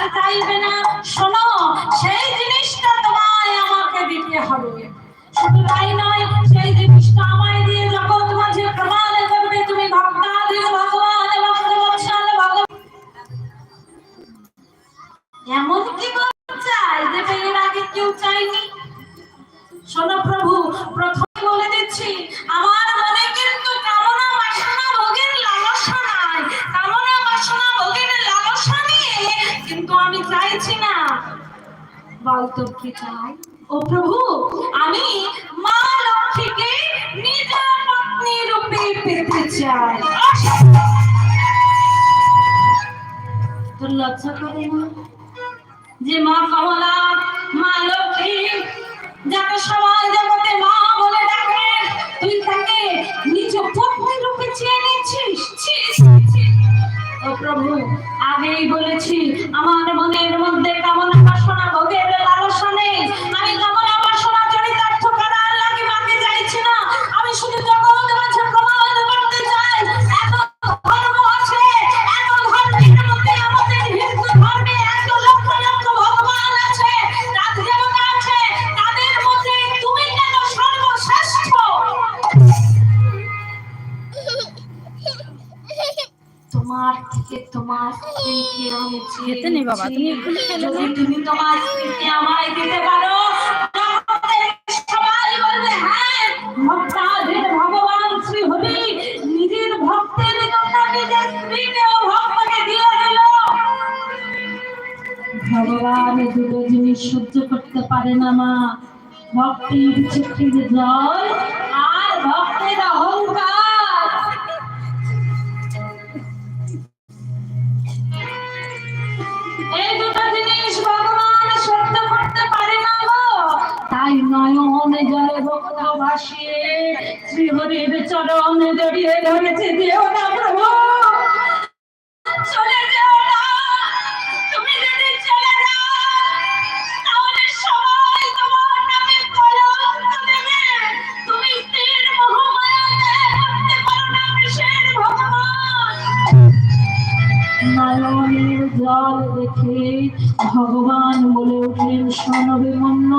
আর চাইবে না। শোনো, সেই জিনিসটা তোমায় আমাকে দিতে হবে। শুধু তাই নয়, সেই জিনিসটা আমায় দিয়ে জগৎ মাঝে প্রমাণ করবে। তুমি ভক্তাদি ভগবান এবং দেবৎসাল ভগবান। এমন কি চাই যেটা এর আগে কেউ চাইনি শোনো প্রভু, প্রথম আমি চাইছি না। বল তোর কি চাই? ও প্রভু, আমি মা লক্ষ্মীকে নিজের পত্নী রূপে পেতে চাই। তোর লজ্জা করে না? যে মা কমলা, মা লক্ষ্মী, যাকে সবাই জগতে মা প্রভু আগেই বলেছি আমার মনের মধ্যে কামনা বাসনা ভোগের লালসা নেই। তোমার তোমার স্ত্রীকে আমি চেয়ে খেতে নেই বাবা, তুমি এক্ষুনি খেলে তুমি তোমার স্ত্রীকে আমায় দিতে পারো সবাই বলবে হ্যাঁ ভগবান শ্রী হরি নিজের ভক্তের জন্য নিজের স্ত্রীকেও ভক্তকে দিয়ে দিল। ভগবান দুটো জিনিস সহ্য করতে পারে না মা। ভক্তির চোখের জল আর ভক্তের এই দুটো জিনিস ভগবান সহ্য করতে পারে না গো। তাই নয়নে জলে ভক্ত ভাসিয়ে শ্রীহরির চরণে জড়িয়ে ধরেছে যেও না প্রভু। জল দেখে ভগবান বলে উঠলেন সনবে মন্ন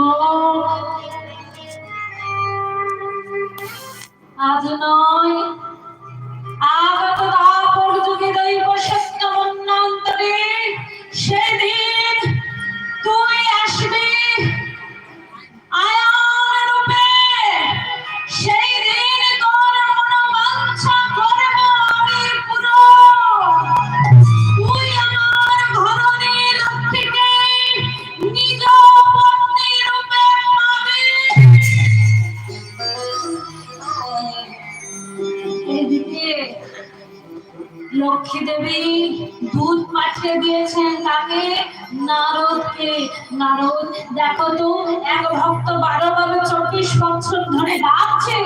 লক্ষ্মী দেবী দুধ পাঠিয়ে দিয়েছেন তাকে। নারদকে, নারদ, দেখো তো, এক ভক্ত বারো বারো চব্বিশ বছর ধরে ডাকছে,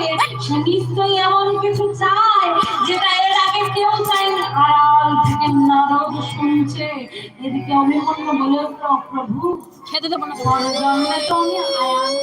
সে নিশ্চয়ই এমন কিছু চায় যেটা এর আগে কেউ চায়নি আড়াল থেকে নারদ শুনছে, এদিকে বলে, প্রভু, খেতে দেবো না। তো আমি আয়ান